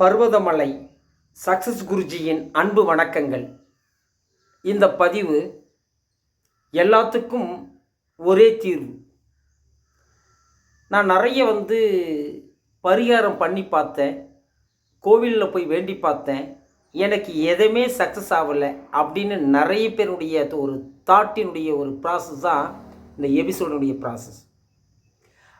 Parvathamalai success குருஜியின் அன்பு வணக்கங்கள். இந்த பதிவு எல்லாத்துக்கும் ஒரே தீர்வு. நான் நிறைய வந்து பரிகாரம் பண்ணி பார்த்தேன். கோவிலில் போய் வேண்டி பார்த்தேன். எனக்கு எதுவுமே சக்ஸஸ் ஆகலை அப்படின்னு நிறைய பேருடைய ஒரு தாட்டினுடைய ஒரு ப்ராசஸ் தான் இந்த எபிசோடனுடைய ப்ராசஸ்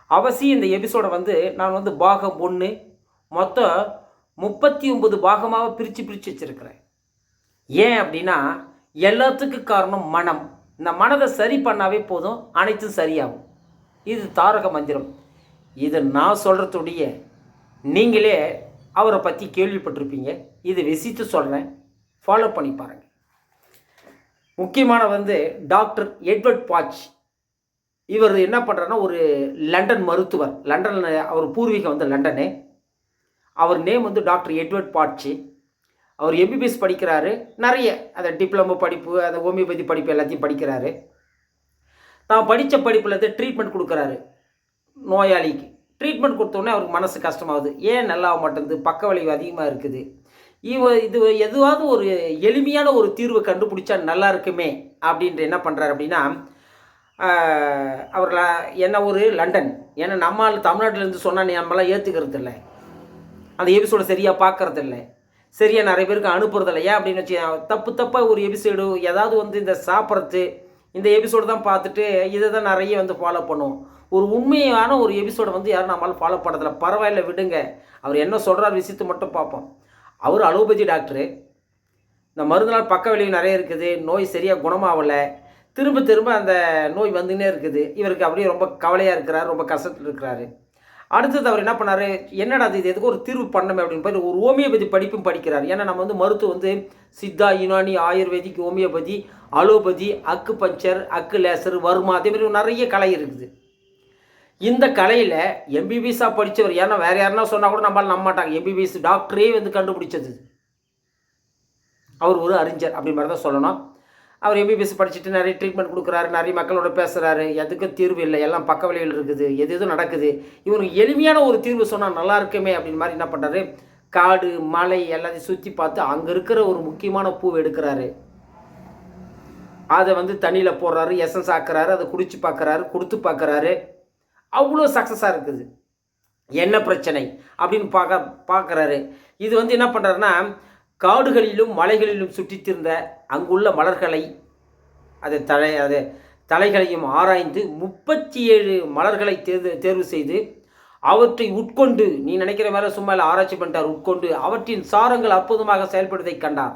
அவசியம் இந்த எபிசோடை வந்து நான் வந்து பாகம் ஒன்று மொத்தம் முப்பத்தி ஒன்பது பாகமாக பிரித்து பிரித்து வச்சுருக்கிறேன். ஏன் அப்படின்னா எல்லாத்துக்கும் காரணம் மனம். இந்த மனதை சரி பண்ணாவே போதும் அனைத்தும் சரியாகும். இது தாரக மந்திரம். இது நான் சொல்கிறதுடைய நீங்களே அவரை பற்றி கேள்விப்பட்டிருப்பீங்க. இது விசித்து சொல்கிறேன் ஃபாலோ பண்ணி பாருங்கள் முக்கியமான வந்து டாக்டர் எட்வர்ட் பாச் இவர் என்ன பண்ணுறாருன்னா ஒரு லண்டன் மருத்துவர். லண்டனில் அவர் பூர்வீகம் வந்து லண்டனு. அவர் நேம் வந்து டாக்டர் எட்வர்ட் பாட்சி. அவர் எம்பிபிஎஸ் படிக்கிறாரு. நிறைய அந்த டிப்ளமோ படிப்பு அந்த ஹோமியோபதி படிப்பு எல்லாத்தையும் படிக்கிறாரு. தான் படித்த படிப்பில் இருந்து ட்ரீட்மெண்ட் கொடுக்குறாரு நோயாளிக்கு. ட்ரீட்மெண்ட் கொடுத்தோடனே அவருக்கு மனசு கஷ்டமாகுது. ஏன் நல்லா ஆக மாட்டேங்குது? பக்க விளைவு அதிகமாக இருக்குது. இவ இது எதுவாவது ஒரு எளிமையான ஒரு தீர்வை கண்டுபிடிச்சா நல்லா இருக்குமே அப்படின்ட்டு என்ன பண்ணுறாரு அப்படின்னா அவர் என்ன ஒரு லண்டன். ஏன்னா நம்ம தமிழ்நாட்டிலேருந்து சொன்னால் நம்மளாம் ஏற்றுக்கிறது இல்லை அந்த எபிசோடை சரியாக பார்க்கறது இல்லை சரியாக நிறைய பேருக்கு அனுப்புறது ஏன் அப்படின்னு வச்சு தப்பு தப்பாக ஒரு எபிசோடு ஏதாவது வந்து இந்த சாப்பிட்றது இந்த எபிசோடு தான் பார்த்துட்டு இதை தான் நிறைய வந்து ஃபாலோ பண்ணுவோம். ஒரு உண்மையான ஒரு எபிசோடை வந்து யாரும் நம்மளால் ஃபாலோ பண்ணுறதில்ல பரவாயில்ல விடுங்க. அவர் என்ன சொல்கிறார் விஷயத்தை மட்டும் பார்ப்போம். அவர் அலோபதி டாக்டரு இந்த மருந்தினால் பக்க விளைவு நிறைய இருக்குது. நோய் சரியாக குணமாகலை. திரும்ப திரும்ப அந்த நோய் வந்துன்னே இருக்குது. இவருக்கு அப்படியே ரொம்ப கவலையாக இருக்கிறார் ரொம்ப கஷ்டத்தில் இருக்கிறாரு. அடுத்தது அவர் என்ன பண்ணார்? என்னடா இது? இது எதுக்கு ஒரு தீர்வு பண்ணமே அப்படின்னு போய் ஒரு ஹோமியோபதி படிப்பும் படிக்கிறார். ஏன்னா நம்ம வந்து மருத்துவம் வந்து Siddha Unani ayurvedic homeopathy allopathy acupuncture acu laser varma அதே மாதிரி நிறைய கலை இருக்குது. இந்த கலையில் எம்பிபிஎஸ்ஸாக படித்தவர் ஏன்னா வேறு யாருன்னா சொன்னால் கூட நம்மளால் நம்ப மாட்டாங்க. எம்பிபிஎஸ் டாக்டரே வந்து கண்டுபிடிச்சது. அவர் ஒரு அறிஞர் அப்படி மாதிரி தான் சொல்லணும். அவர் எம்பிபிஎஸ் படிச்சுட்டு நிறைய ட்ரீட்மெண்ட் கொடுக்குறாரு நிறைய மக்களோட பேசுகிறாரு எதுக்கும் தீர்வு இல்லை. எல்லாம் பக்க விளைவுகள் இருக்குது. எது எதுவும் நடக்குது? இவருக்கு எளிமையான ஒரு தீர்வு சொன்னால் நல்லா இருக்குமே அப்படின்னு மாதிரி என்ன பண்ணுறாரு காடு மலை எல்லாத்தையும் சுற்றி பார்த்து அங்கே இருக்கிற ஒரு முக்கியமான பூ எடுக்கிறாரு. அதை வந்து தண்ணியில் போடுறாரு எசன்ஸ் ஆக்குறாரு அதை குடிச்சு பார்க்குறாரு கொடுத்து பார்க்குறாரு. அவ்வளோ சக்ஸஸாக இருக்குது. என்ன பிரச்சனை? அப்படின்னு பார்க்க பார்க்குறாரு. இது வந்து என்ன பண்ணுறாருன்னா காடுகளிலும் மலைகளிலும் சுற்றித்திருந்த அங்குள்ள மலர்களை அதை தலை அது தலைகளையும் ஆராய்ந்து முப்பத்தி ஏழு மலர்களை தேர்வு தேர்வு செய்து அவற்றை உட்கொண்டு நீ நினைக்கிற மேலே சும்மா இல்லை ஆராய்ச்சி பண்ணிட்டார் உட்கொண்டு அவற்றின் சாரங்கள் அற்புதமாக செயல்படுவதைக் கண்டார்.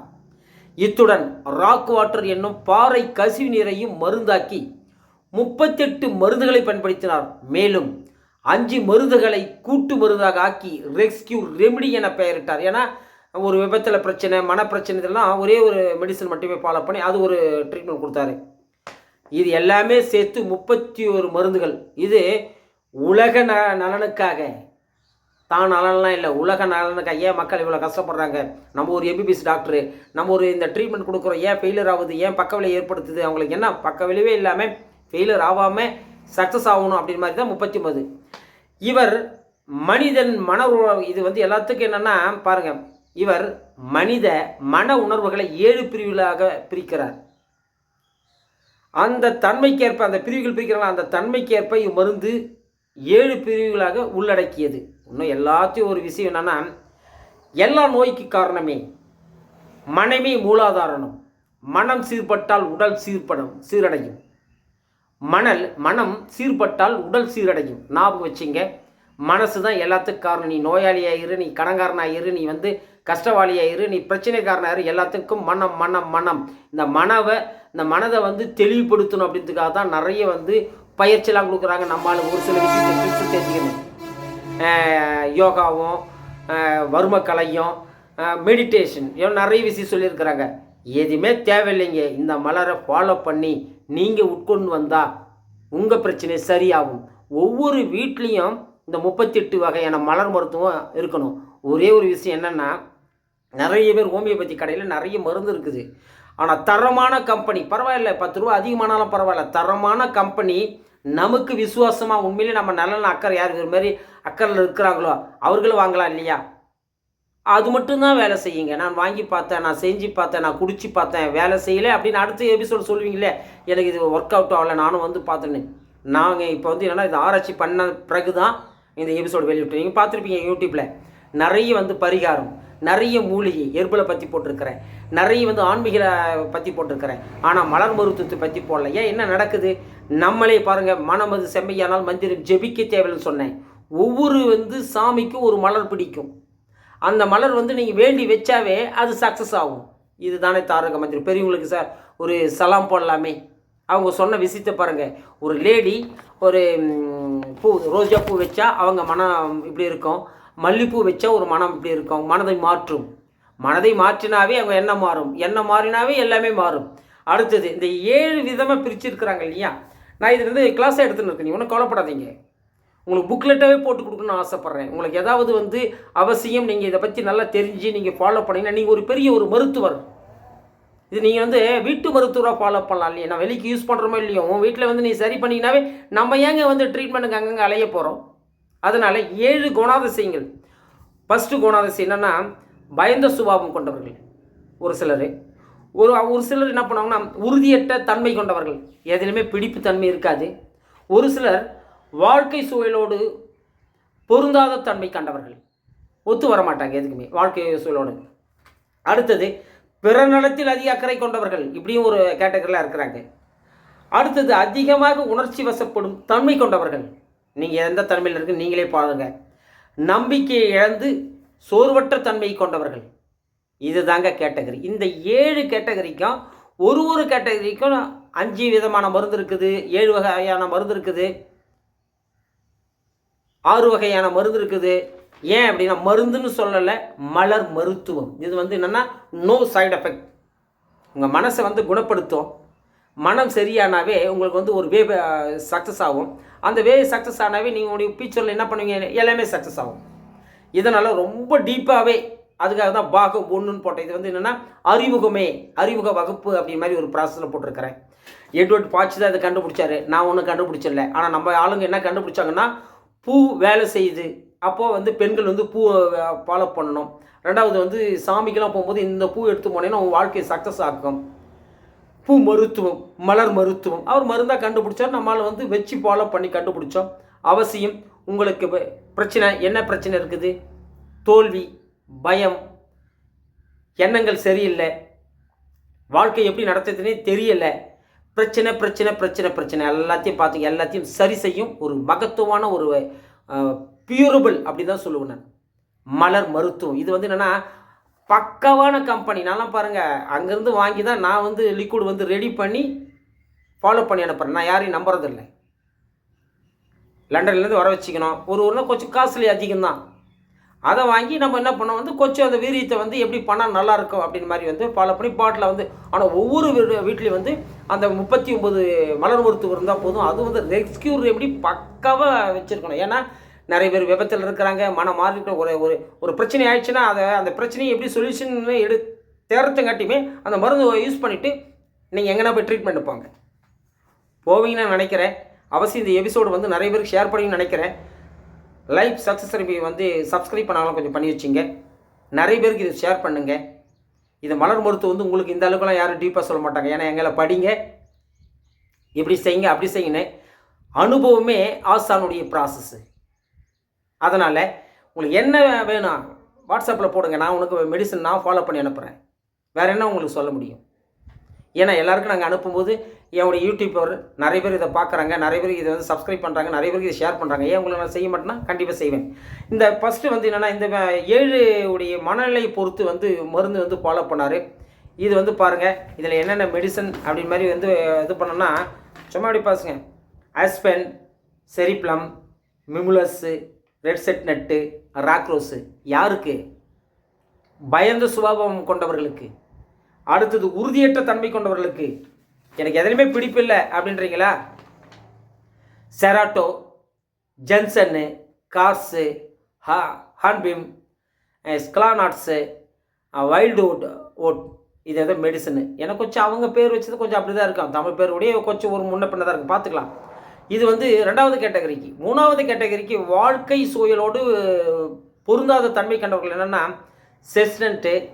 இத்துடன் ராக் வாட்டர் என்னும் பாறை கசிவு நீரையும் மருந்தாக்கி முப்பத்தெட்டு மருந்துகளை பயன்படுத்தினார். மேலும் அஞ்சு மருந்துகளை கூட்டு மருந்தாக ஆக்கி ரெஸ்கியூ ரெமிடி என பெயரிட்டார். ஏன்னா ஒரு விபத்தில் பிரச்சனை மனப்பிரச்சனை இதெல்லாம் ஒரே ஒரு மெடிசன் மட்டுமே ஃபாலோ பண்ணி அது ஒரு ட்ரீட்மெண்ட் கொடுத்தாரு. இது எல்லாமே சேர்த்து முப்பத்தி ஒரு மருந்துகள். இது உலக ந நலனுக்காக. தான் நலன்லாம் இல்லை உலக நலனுக்காக. ஏன் மக்கள் இவ்வளோ கஷ்டப்படுறாங்க? நம்ம ஒரு எம்பிபிஎஸ் டாக்டரு நம்ம ஒரு இந்த ட்ரீட்மெண்ட் கொடுக்குறோம். ஏன் ஃபெயிலியர் ஆகுது? ஏன் பக்க ஏற்படுத்துது? அவங்களுக்கு என்ன பக்க விளைவே இல்லாமல் ஃபெயிலியர் ஆகாமல் சக்ஸஸ் ஆகணும் அப்படின்னு மாதிரி தான் முப்பத்தி ஒன்பது இவர் மனிதன் மன இது வந்து எல்லாத்துக்கும் என்னென்னா பாருங்கள் இவர் மனித மன உணர்வுகளை ஏழு பிரிவுகளாக பிரிக்கிறார். அந்த தன்மைக்கேற்ப அந்த பிரிவுகள் பிரிக்கிறாங்க அந்த தன்மைக்கேற்ப இம்மருந்து ஏழு பிரிவுகளாக உள்ளடக்கியது. இன்னும் எல்லாத்தையும் ஒரு விஷயம் என்னென்னா எல்லா நோய்க்கு காரணமே மனமே மூலாதாரணம். மனம் சீர்பட்டால் உடல் சீர்படும் சீரடையும். மணல் மனம் சீர்பட்டால் உடல் சீரடையும். ஞாபகம் வச்சுங்க மனசு தான் எல்லாத்துக்கும் காரணம். நீ நோயாளியாக இரு நீ கடங்காரனாக இரு நீ வந்து கஷ்டவாளியாக இரு நீ பிரச்சனைக்காரனாக இரு. எல்லாத்துக்கும் மனம் மனம் மனம். இந்த மனவை இந்த மனதை வந்து தெளிவுபடுத்தணும் அப்படின்றதுக்காக தான் நிறைய வந்து பயிற்சியெல்லாம் கொடுக்குறாங்க. நம்மளால ஒரு சில விஷயத்தை டிப்ஸ் தெரிஞ்சுக்கணும். யோகாவும் ஆஹ் வர்மக்கலையும் மெடிடேஷன் இன்னும் நிறைய விஷயம் சொல்லியிருக்கிறாங்க. எதுவுமே தேவையில்லைங்க. இந்த மலரை ஃபாலோ பண்ணி நீங்கள் உட்கொண்டு வந்தால் உங்கள் பிரச்சனை சரியாகும். ஒவ்வொரு வீட்லேயும் இந்த முப்பத்தெட்டு வகையான மலர் மருத்துவம் இருக்கணும். ஒரே ஒரு விஷயம் என்னென்னா நிறைய பேர் ஹோமியோபதி கடையில் நிறைய மருந்து இருக்குது. ஆனால் தரமான கம்பெனி பரவாயில்ல பத்து ரூபா அதிகமானாலும் பரவாயில்ல. தரமான கம்பெனி நமக்கு விசுவாசமாக உண்மையிலே நம்ம நல்ல அக்கறை யார் இது மாதிரி அக்கறையில் இருக்கிறாங்களோ அவர்களும் வாங்கலாம் இல்லையா? அது மட்டும்தான் வேலை செய்யுங்க. நான் வாங்கி பார்த்தேன் நான் செஞ்சு பார்த்தேன் நான் குடிச்சு பார்த்தேன் வேலை செய்யலை அப்படின்னு அடுத்த எபிசோடு சொல்லுவீங்களே எனக்கு இது ஒர்க் அவுட் ஆகலை நானும் வந்து பார்த்தேன்னு நாங்கள் இப்போ வந்து என்னென்னா இது ஆராய்ச்சி பண்ண பிறகு தான் இந்த எபிசோடு வெளியிட்டு நீங்கள் பார்த்துருப்பீங்க யூடியூப்பில் நிறைய வந்து பரிகாரம் நிறைய மூலிகை எறும்பலை பற்றி போட்டிருக்கிறேன். நிறைய வந்து ஆன்மீக பற்றி போட்டிருக்கிறேன். ஆனால் மலர் மருத்துவத்தை பற்றி போடல. ஏன் என்ன நடக்குது? நம்மளே பாருங்கள் மனமது செம்மையானால் மந்திரம் ஜெபிக்க தேவைன்னு சொன்னேன். ஒவ்வொரு வந்து சாமிக்கும் ஒரு மலர் பிடிக்கும். அந்த மலர் வந்து நீங்கள் வேண்டி வச்சாவே அது சக்ஸஸ் ஆகும். இதுதானே தாரக மந்திரம். பெரியவங்களுக்கு சார் ஒரு சலாம் போடலாமே. அவங்க சொன்ன விஷயத்தை பாருங்கள் ஒரு லேடி ஒரு பூ ரோஜா பூ வச்சா அவங்க மனம் இப்படி இருக்கும். மல்லிப்பூ வச்சா ஒரு மனம் இப்படி இருக்கும். மனதை மாற்றும். மனதை மாற்றினாவே அவங்க எண்ணம் மாறும். எண்ணம் மாறினாவே எல்லாமே மாறும். அடுத்தது இந்த ஏழு விதமாக பிரிச்சிருக்கிறாங்க இல்லையா? நான் இதுலேருந்து வந்து கிளாஸாக எடுத்துன்னு இருக்கேன். நீ ஒன்றும் கவலைப்படாதீங்க. உங்களுக்கு புக்லெட்டாகவே போட்டு கொடுக்கணும்னு ஆசைப்பட்றேன். உங்களுக்கு ஏதாவது வந்து அவசியம் நீங்கள் இதை பற்றி நல்லா தெரிஞ்சு நீங்கள் ஃபாலோ பண்ணிங்கன்னா நீங்கள் ஒரு பெரிய ஒரு மருத்துவர். இது நீங்கள் வந்து வீட்டு மருத்துவரை ஃபாலோ பண்ணலாம் இல்லையா? நான் வெளிக்கு யூஸ் பண்ணுறோமோ இல்லையோ? உன் வீட்டில் வந்து நீ சரி பண்ணிங்கனாவே நம்ம ஏங்க வந்து ட்ரீட்மெண்ட்டுக்கு அங்கங்கே அலைய போகிறோம் அதனால் ஏழு குணாதிசயங்கள். ஃபஸ்ட்டு குணாதிசயம் என்னென்னா பயந்த சுபாவம் கொண்டவர்கள். ஒரு சிலர். ஒரு ஒரு சிலர் என்ன பண்ணுவாங்கன்னா உறுதியற்ற தன்மை கொண்டவர்கள். எதிலுமே பிடிப்பு தன்மை இருக்காது. ஒரு சிலர் வாழ்க்கை சூழலோடு பொருந்தாத தன்மை கண்டவர்கள். ஒத்து வர மாட்டாங்க எதுக்குமே. வாழ்க்கை சூழலோடு. அடுத்தது பிற நலத்தில் அதிக அக்கறை கொண்டவர்கள். இப்படியும் ஒரு கேட்டகரியில் இருக்கிறாங்க. அடுத்தது அதிகமாக உணர்ச்சி வசப்படும் தன்மை கொண்டவர்கள். நீங்கள் எந்த தன்மையில் இருக்கு நீங்களே பாருங்க. நம்பிக்கையை இழந்து சோர்வற்ற தன்மை கொண்டவர்கள். இது தாங்க கேட்டகரி இந்த ஏழு கேட்டகரிக்கும் ஒரு ஒரு கேட்டகரிக்கும் அஞ்சு விதமான மருந்து இருக்குது ஏழு வகையான மருந்து இருக்குது. ஆறு வகையான மருந்து இருக்குது. ஏன் அப்படின்னா மருந்துன்னு சொல்லலை மலர் மருத்துவம். இது வந்து என்னென்னா நோ சைடு எஃபெக்ட் உங்கள் மனசை வந்து குணப்படுத்தும். மனம் சரியானாவே உங்களுக்கு வந்து ஒரு வே சக்ஸஸ் uh, ஆகும். அந்த வே சக்ஸஸ் ஆனாவே நீங்கள் உங்களுடைய ஃபியூச்சரில் என்ன பண்ணுவீங்க? எல்லாமே சக்ஸஸ் ஆகும். இதனால் ரொம்ப டீப்பாகவே அதுக்காக தான் பாகம் ஒன்றுன்னு போட்டேன். இது வந்து என்னென்னா அறிமுகமே அறிமுக வகுப்பு அப்படி மாதிரி ஒரு ப்ராசஸில் போட்டிருக்கிறேன். எட்வர்ட் பாய்ச்சி தான் இதை கண்டுபிடிச்சாரு. நான் ஒன்றும் கண்டுபிடிச்சிடல. ஆனால் நம்ம ஆளுங்க என்ன கண்டுபிடிச்சாங்கன்னா பூ வேலை செய்யுது. அப்போது வந்து பெண்கள் வந்து பூ ஃபாலோ பண்ணணும். ரெண்டாவது வந்து சாமிக்கெல்லாம் போகும்போது இந்த பூ எடுத்து போனேன்னா உங்கள் வாழ்க்கையை சக்ஸஸ் ஆக்கும். பூ மருத்துவம் மலர் மருத்துவம். அவர் மருந்தாக கண்டுபிடிச்சார். நம்மளால் வந்து வச்சு ஃபாலோ பண்ணி கண்டுபிடிச்சோம். அவசியம் உங்களுக்கு பிரச்சனை என்ன பிரச்சனை இருக்குது? தோல்வி பயம் எண்ணங்கள் சரியில்லை. வாழ்க்கை எப்படி நடத்துறதுனே தெரியலை. பிரச்சனை பிரச்சனை பிரச்சனை பிரச்சனை. எல்லாத்தையும் பார்த்து எல்லாத்தையும் சரி செய்யும் ஒரு மகத்துவமான ஒரு பியூரபிள் அப்படி தான் சொல்லுவேன் நான். மலர் மருத்துவம். இது வந்து என்னென்னா பக்கவான கம்பெனி நல்லா பாருங்கள் அங்கேருந்து வாங்கி தான் நான் வந்து லிக்விட் வந்து ரெடி பண்ணி ஃபாலோ பண்ணி அனுப்புகிறேன் நான் யாரையும் நம்புறதில்லை. லண்டன்லேருந்து வர வச்சுக்கணும். ஒரு ஊரில் கொஞ்சம் காஸ்ட்லி அதிகம்தான். அதை வாங்கி நம்ம என்ன பண்ணோம்? வந்து கொஞ்சம் அந்த வீரியத்தை வந்து எப்படி பண்ணால் நல்லாயிருக்கும் அப்படின்னு மாதிரி வந்து ஃபாலோ பண்ணி பாட்டில் வந்து ஆனால் ஒவ்வொரு வீடு வீட்லேயும் வந்து அந்த முப்பத்தி ஒம்பது மலர் மருத்துவம் இருந்தால் போதும். அது வந்து ரெஸ்கியூ எப்படி பக்காவாக வச்சுருக்கணும். ஏன்னா நிறைய பேர் விபத்தில் இருக்கிறாங்க மனம் மாறிட்டு ஒரு ஒரு ஒரு பிரச்சனை ஆயிடுச்சுன்னா அதை அந்த பிரச்சனையை எப்படி சொல்யூஷன் எடு தேர்றதுங்காட்டியுமே அந்த மருந்து யூஸ் பண்ணிவிட்டு நீங்கள் எங்கன்னா போய் ட்ரீட்மெண்ட் போங்க போவீங்கன்னு நான் நினைக்கிறேன். அவசியம் இந்த எபிசோடு வந்து நிறைய பேருக்கு ஷேர் பண்ணின்னு நினைக்கிறேன். லைஃப் சக்ஸஸ் ரிவ்யூ வந்து சப்ஸ்கிரைப் பண்ணாலும் கொஞ்சம் பண்ணி வச்சிங்க. நிறைய பேருக்கு இது ஷேர் பண்ணுங்கள் இது மலர் மருத்துவம் வந்து உங்களுக்கு இந்த அளவுக்குலாம் யாரும் டீப்பாக சொல்ல மாட்டாங்க. ஏன்னா எங்களை படிங்க. இப்படி செய்யுங்க அப்படி செய்யுங்க அனுபவமே ஆசானுடைய ப்ராசஸ்ஸு அதனால் உங்களுக்கு என்ன வேணும்? வாட்ஸ்அப்பில் போடுங்க. நான் உனக்கு மெடிசன் நான் ஃபாலோ பண்ணி அனுப்புகிறேன் வேறு என்ன உங்களுக்கு சொல்ல முடியும்? ஏன்னா எல்லாருக்கும் நாங்கள் அனுப்பும்போது என்னுடைய யூடியூப்பர் நிறைய பேர் இதை பார்க்குறாங்க நிறைய பேர் இதை வந்து சப்ஸ்கிரைப் பண்ணுறாங்க நிறைய பேருக்கு இதை ஷேர் பண்ணுறாங்க ஏன் உங்களை நான் செய்ய மாட்டேன்னா கண்டிப்பாக செய்வேன். இந்த ஃபஸ்ட்டு வந்து என்னென்னா இந்த ஏழு உடைய மனநிலையை பொறுத்து வந்து மருந்து வந்து ஃபாலோ பண்ணார். இது வந்து பாருங்கள் இதில் என்னென்ன மெடிசன் அப்படின்னு மாதிரி வந்து இது பண்ணோன்னா சும்மா அப்படி பாசுங்க aspen cherry plum mimulus red chestnut rock rose யாருக்கு? பயந்த சுபாவம் கொண்டவர்களுக்கு. அடுத்தது உறுதியற்ற தன்மை கொண்டவர்களுக்கு. எனக்கு எதுலையுமே பிடிப்பில்லை அப்படின்றீங்களா? செராட்டோ ஜென்சன்னு கார்ஸு ஹா hornbeam scleranthus wild wood oat இது எதோ மெடிசனு எனக்கு கொஞ்சம் அவங்க பேர் வச்சது கொஞ்சம் அப்படி தான் இருக்கும். தமிழ் பேருடைய கொஞ்சம் ஒரு முன்ன பின்ன தான் இருக்கும். பார்த்துக்கலாம். இது வந்து ரெண்டாவது கேட்டகரிக்கு. மூணாவது கேட்டகரிக்கு வாழ்க்கை சூழலோடு பொருந்தாத தன்மை கண்டவர்கள் என்னென்னா chestnut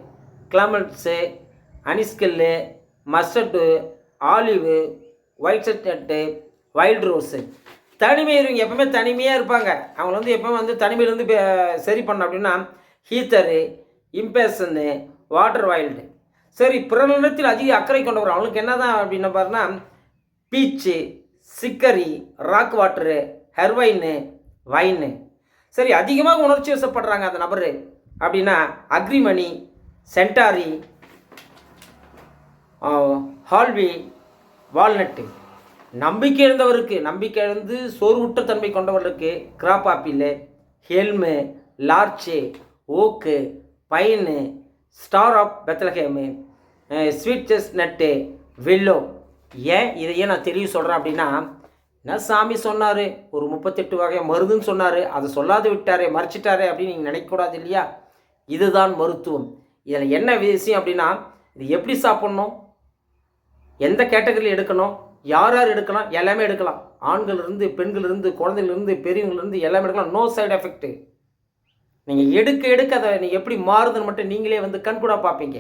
clematis honeysuckle mustard olive white chestnut wild rose. தனிமை இருங்க எப்பவுமே தனிமையாக இருப்பாங்க. அவங்க வந்து எப்பவுமே வந்து தனிமையிலேருந்து பே- சரி பண்ண அப்படின்னா ஹீத்தரு இம்பேசன்னு வாட்டர் வைல்டு. சரி பிறனிடத்தில் அதிக அக்கறை கொண்டவர் அவங்களுக்கு என்ன தான் அப்படின்னு பாருன்னா beech chicory rock water vervain vine சரி அதிகமாக உணர்ச்சி வசப்படுறாங்க அந்த நபர். அப்படின்னா அக்ரிமணி சென்டாரி ஹால்வி வால்நட்டு நம்பிக்கை இழந்தவருக்கு நம்பிக்கை இழந்து சோர்வுற்ற தன்மை கொண்டவர்களுக்கு crab apple elm larch oak pine star of Bethlehem sweet chestnut willow ஏன்? இதையே நான் தெளிவு சொல்கிறேன் அப்படின்னா என்ன சாமி சொன்னார் ஒரு முப்பத்தெட்டு வகை மருதுன்னு சொன்னார். அதை சொல்லாது விட்டாரே மறைச்சிட்டாரே அப்படின்னு நீங்கள் நினைக்கக்கூடாது இல்லையா? இதுதான் மருத்துவம். இதில் என்ன விஷயம் அப்படின்னா இது எப்படி சாப்பிட்ணும்? எந்த கேட்டகரியில் எடுக்கணும்? யார் யார் எடுக்கலாம்? எல்லாமே எடுக்கலாம். ஆண்கள் இருந்து பெண்கள் இருந்து இருந்து எல்லாமே எடுக்கலாம். நோ சைடு எஃபெக்ட்டு நீங்கள் எடுக்க எடுக்க அதை நீங்கள் எப்படி மாறுதுன்னு மட்டும் நீங்களே வந்து கண்கூடாக பார்ப்பீங்க.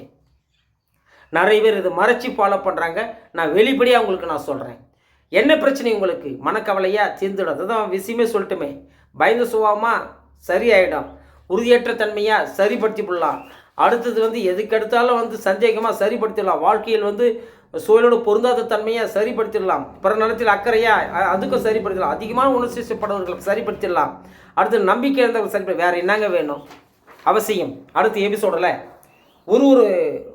நிறைய பேர் இதை மறைச்சி ஃபாலோ பண்ணுறாங்க நான் வெளிப்படையாக உங்களுக்கு நான் சொல்கிறேன் என்ன பிரச்சனை உங்களுக்கு? மனக்கவலையாக தீர்ந்துடும் அதுதான் விஷயமே சொல்லட்டுமே. பயந்து சுபாவமாக சரியாயிடும். உறுதியற்ற தன்மையாக சரிப்படுத்திவிடலாம். அடுத்தது வந்து எதுக்கெடுத்தாலும் வந்து சந்தேகமாக சரிப்படுத்திடலாம். வாழ்க்கையில் வந்து சூழலோட பொருந்தாத தன்மையாக சரிப்படுத்திடலாம். பிற நலத்தில் அக்கறையாக அதுக்கும் சரிப்படுத்திடலாம். அதிகமான உணர்ச்சிப்படவர்களை சரிப்படுத்திடலாம். அடுத்து நம்பிக்கை இருந்தவங்க சரிப்படு வேறு என்னங்க வேணும்? அவசியம். அடுத்த எபிசோடில் ஒரு ஒரு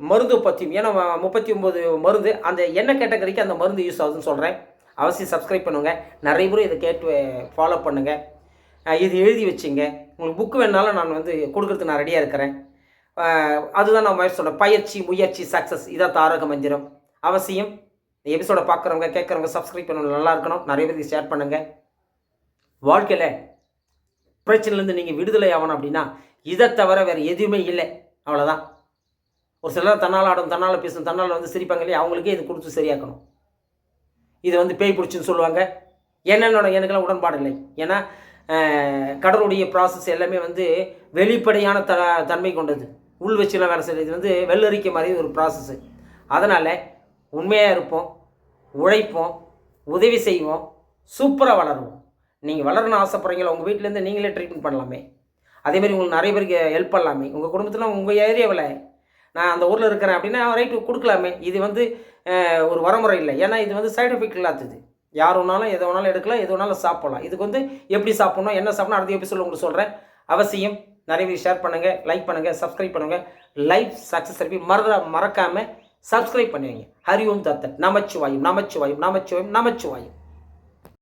மருந்து பற்றியும் ஏன்னா முப்பத்தி ஒம்பது மருந்து அந்த என்ன கேட்டகரிக்கு அந்த மருந்து யூஸ் ஆகுதுன்னு சொல்கிறேன் அவசியம் சப்ஸ்கிரைப் பண்ணுங்கள் நிறைய பேர் இதை கேட்டு ஃபாலோ பண்ணுங்கள் இது எழுதி வச்சுங்க. உங்களுக்கு புக்கு வேணாலும் நான் வந்து கொடுக்குறதுக்கு நான் ரெடியாக இருக்கிறேன். அதுதான் நான் முயற்சி சொல்கிறேன் பயிற்சி முயற்சி சக்ஸஸ் இதான் தாரக மந்திரம். அவசியம். இந்த எபிசோட பார்க்குறவங்க கேட்குறவங்க சப்ஸ்கிரைப் பண்ணணும் நல்லா இருக்கணும். நிறைய பேருக்கு ஷேர் பண்ணுங்கள் வாழ்க்கையில் பிரச்சனையிலேருந்து நீங்கள் விடுதலை ஆகணும் அப்படின்னா இதை தவிர வேறு எதுவுமே இல்லை. அவ்வளோதான் ஒரு சிலர் தன்னால் ஆடும் தன்னால் பேசும் தன்னால் வந்து சிரிப்பாங்க இல்லையா? அவங்களுக்கே இது கொடுத்து சரியாக்கணும். இது வந்து பேய் பிடிச்சின்னு சொல்லுவாங்க. என்னென்னோட எனக்கெல்லாம் உடன்பாடு இல்லை. ஏன்னா அஹ், கடவுளுடைய ப்ராசஸ் எல்லாமே வந்து வெளிப்படையான த தன்மை கொண்டது. உள் வச்சுலாம் வேலை செய்யுது இது வந்து வெள்ளரிக்க மாதிரி ஒரு ப்ராசஸ்ஸு அதனால் உண்மையாக இருப்போம் உழைப்போம் உதவி செய்வோம் சூப்பராக வளருவோம். நீங்கள் வளரணும்னு ஆசைப்படுறீங்களா உங்கள் வீட்டிலேருந்து நீங்களே ட்ரீட்மெண்ட் பண்ணலாமே. அதேமாதிரி உங்களுக்கு நிறைய பேருக்கு ஹெல்ப் பண்ணலாமே. உங்கள் குடும்பத்தில் உங்கள் ஏரியாவில் நான் அந்த ஊரில் இருக்கிறேன் அப்படின்னா ரைட்டு கொடுக்கலாமே. இது வந்து ஒரு வரமுறை இல்லை. ஏன்னா இது வந்து சைடு எஃபெக்ட் இல்லாதது. யார் வேணாலும் எதை வேணாலும் எடுக்கலாம் எது வேணாலும் சாப்பிடலாம். இதுக்கு வந்து எப்படி சாப்பிடணும் என்ன சாப்பிடணும் அடுத்த எபிசோட உங்களுக்கு சொல்கிறேன் அவசியம் நிறைய பேர் ஷேர் பண்ணுங்கள் லைக் பண்ணுங்கள் சப்ஸ்கிரைப் பண்ணுங்கள் லைஃப் சக்ஸஸ் தரப்பி மறந்துட மறக்காமல் சப்ஸ்கிரைப் பண்ணுவீங்க ஹரி ஓம் தத்தன். நமச்சிவாயும் நமச்சிவாயும் நமச்சிவாயும் நமச்சிவாயும்.